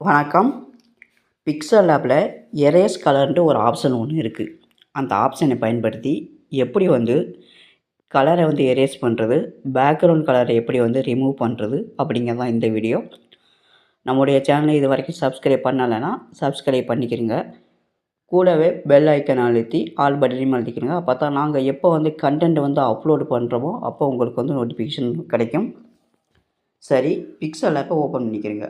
வணக்கம். பிக்சல் லேபில் எரேஸ் கலர்ன்ட்டு ஒரு ஆப்ஷன் ஒன்று இருக்குது அந்த ஆப்ஷனை பயன்படுத்தி எப்படி வந்து கலரை வந்து எரேஸ் பண்ணுறது பேக்ரவுண்ட் கலரை எப்படி வந்து ரிமூவ் பண்ணுறது அப்படிங்கிறது தான் இந்த வீடியோ நம்முடைய சேனலை இது வரைக்கும் சப்ஸ்கிரைப் பண்ணலைன்னா சப்ஸ்கிரைப் பண்ணிக்கிறங்க கூடவே பெல் ஐக்கன் அழுத்தி ஆல் பட்டனையும் அழுத்திக்கிறங்க அப்போ தான் நாங்கள் எப்போ வந்து கண்டென்ட் வந்து அப்லோடு பண்ணுறோமோ அப்போ உங்களுக்கு வந்து நோட்டிஃபிகேஷன் கிடைக்கும். சரி பிக்சல் ஆப்பை ஓப்பன் பண்ணிக்கிறங்க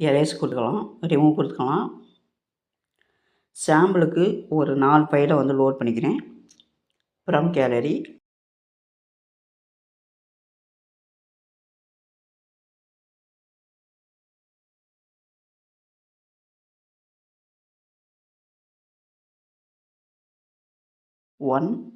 எரேஸ் கொடுக்கலாம் ரிமூவ் கொடுத்துக்கலாம் சாம்பிளுக்கு ஒரு நாலு ஃபைலை வந்து லோட் பண்ணிக்கிறேன். From gallery. ஒன்.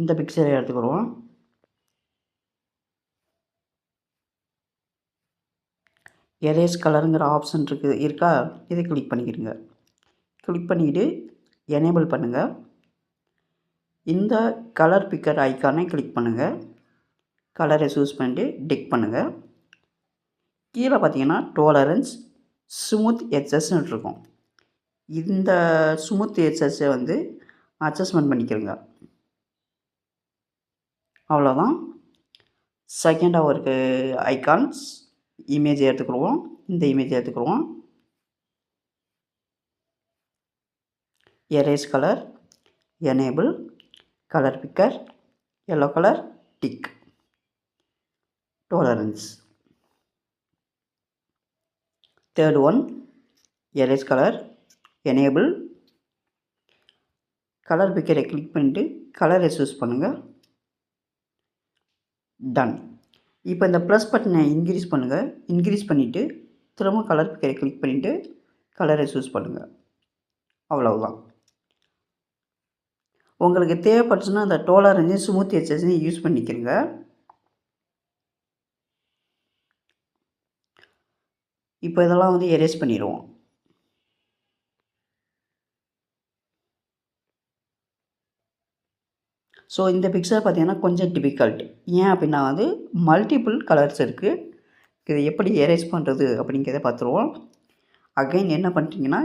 இந்த பிக்சரை எடுத்துக்கிறோம் எரேஸ் கலருங்கிற ஆப்ஷன் இருக்குது இருக்கா இதை கிளிக் பண்ணிக்கிடுங்க. கிளிக் பண்ணிக்கிட்டு எனேபிள் பண்ணுங்கள் இந்த கலர் பிக்கர் ஐக்கானை கிளிக் பண்ணுங்கள் கலரை சூஸ் பண்ணிட்டு டிக் பண்ணுங்கள் கீழே பார்த்தீங்கன்னா டோலரன்ஸ் ஸ்மூத் எச்சஸ்ன்னு இருக்கும். இந்த ஸ்மூத் எச்சஸை வந்து அட்ஜஸ்ட்மெண்ட் பண்ணிக்கிறங்க அவ்வளோதான் செகண்டாக ஒரு ஐக்கான்ஸ் இமேஜ் எடுத்துக்கிடுவோம் இந்த image எடுத்துக்கிடுவோம் erase colour enable colour picker yellow colour tick tolerance third one erase colour enable colour பிக்கரை click பண்ணிட்டு கலரை சூஸ் பண்ணுங்கள் டன் இப்போ இந்த ப்ளஸ் பட்டனை இன்க்ரீஸ் பண்ணுங்கள் இன்க்ரீஸ் பண்ணிவிட்டு திரும்ப கலர் பிக்கரை கிளிக் பண்ணிவிட்டு கலரை சூஸ் பண்ணுங்கள் அவ்வளவுதான். உங்களுக்கு தேவைப்பட்டுச்சுன்னா அந்த டோலரஞ்சு ஸ்மூத் எச்சஸையும் யூஸ் பண்ணிக்கிறங்க. இப்போ இதெல்லாம் வந்து எரேஸ் பண்ணிடுவோம். ஸோ இந்த பிக்சர் பார்த்திங்கன்னா கொஞ்சம் டிஃபிகல்ட் ஏன் அப்படின்னா வந்து மல்டிபிள் கலர்ஸ் இருக்குது இதை எப்படி எரேஸ் பண்ணுறது அப்படிங்கிறத பார்த்துருவோம். அகைன் என்ன பண்ணுறீங்கன்னா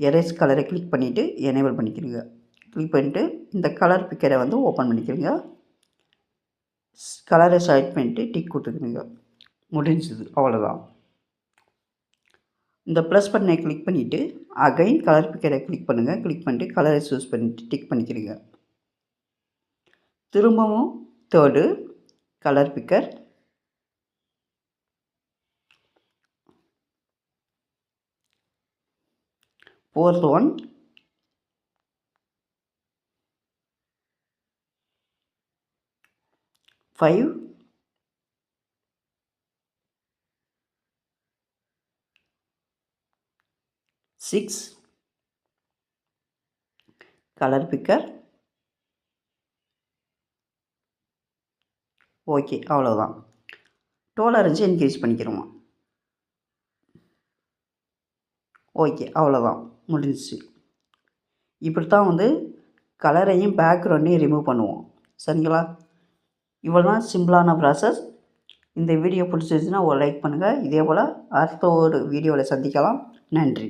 எரேஸ் கலரை கிளிக் பண்ணிவிட்டு எனேபிள் பண்ணிக்கிறீங்க. கிளிக் பண்ணிவிட்டு இந்த கலர் பிக்கரை வந்து ஓப்பன் பண்ணிக்கிறீங்க. கலரை செலக்ட் பண்ணிவிட்டு டிக் கொடுத்துக்கிறீங்க. முடிஞ்சது. அவ்வளோதான் இந்த ப்ளஸ் பண்ணை கிளிக் பண்ணிவிட்டு அகைன் கலர் பிக்கரை கிளிக் பண்ணுங்கள் கிளிக் பண்ணிட்டு கலரை சூஸ் பண்ணிட்டு டிக் பண்ணிக்கிறீங்க. திரும்பவும் third colour picker fourth one five six colour picker okay அவ்வளோதான் டோலரன்ஸை இன்க்ரீஸ் பண்ணிக்கிறோமா ஓகே அவ்வளோதான் முடிஞ்சிச்சு. இப்படி தான் வந்து கலரையும் பேக்ரவுண்டையும் ரிமூவ் பண்ணுவோம். சரிங்களா? இவ்வளோ தான் சிம்பிளான ப்ராசஸ் இந்த வீடியோ பிடிச்சிருச்சுன்னா ஒரு லைக் பண்ணுங்கள் இதே போல் அடுத்த ஒரு வீடியோவில் சந்திக்கலாம். நன்றி.